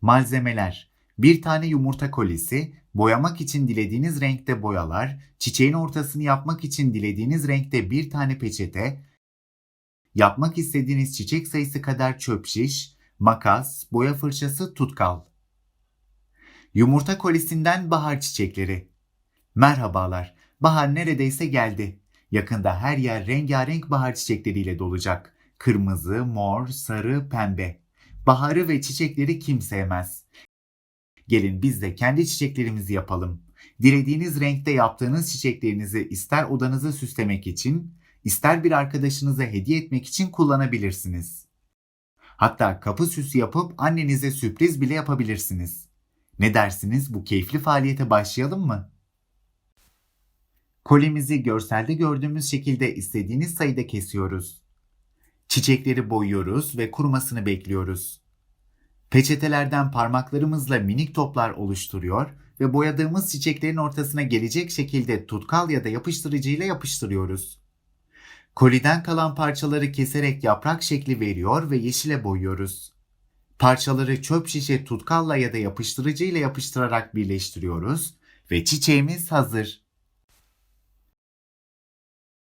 Malzemeler Bir tane yumurta kolisi, boyamak için dilediğiniz renkte boyalar, çiçeğin ortasını yapmak için dilediğiniz renkte bir tane peçete, yapmak istediğiniz çiçek sayısı kadar çöp şiş, makas, boya fırçası, tutkal. Yumurta kolisinden bahar çiçekleri. Merhabalar, bahar neredeyse geldi. Yakında her yer rengarenk bahar çiçekleriyle dolacak. Kırmızı, mor, sarı, pembe. Baharı ve çiçekleri kim sevmez? Gelin biz de kendi çiçeklerimizi yapalım. Dilediğiniz renkte yaptığınız çiçeklerinizi ister odanızı süslemek için, ister bir arkadaşınıza hediye etmek için kullanabilirsiniz. Hatta kapı süsü yapıp annenize sürpriz bile yapabilirsiniz. Ne dersiniz bu keyifli faaliyete başlayalım mı? Kolimizi görselde gördüğümüz şekilde istediğiniz sayıda kesiyoruz. Çiçekleri boyuyoruz ve kurumasını bekliyoruz. Peçetelerden parmaklarımızla minik toplar oluşturuyor ve boyadığımız çiçeklerin ortasına gelecek şekilde tutkal ya da yapıştırıcıyla yapıştırıyoruz. Koliden kalan parçaları keserek yaprak şekli veriyor ve yeşile boyuyoruz. Parçaları çöp şişe tutkalla ya da yapıştırıcıyla yapıştırarak birleştiriyoruz ve çiçeğimiz hazır.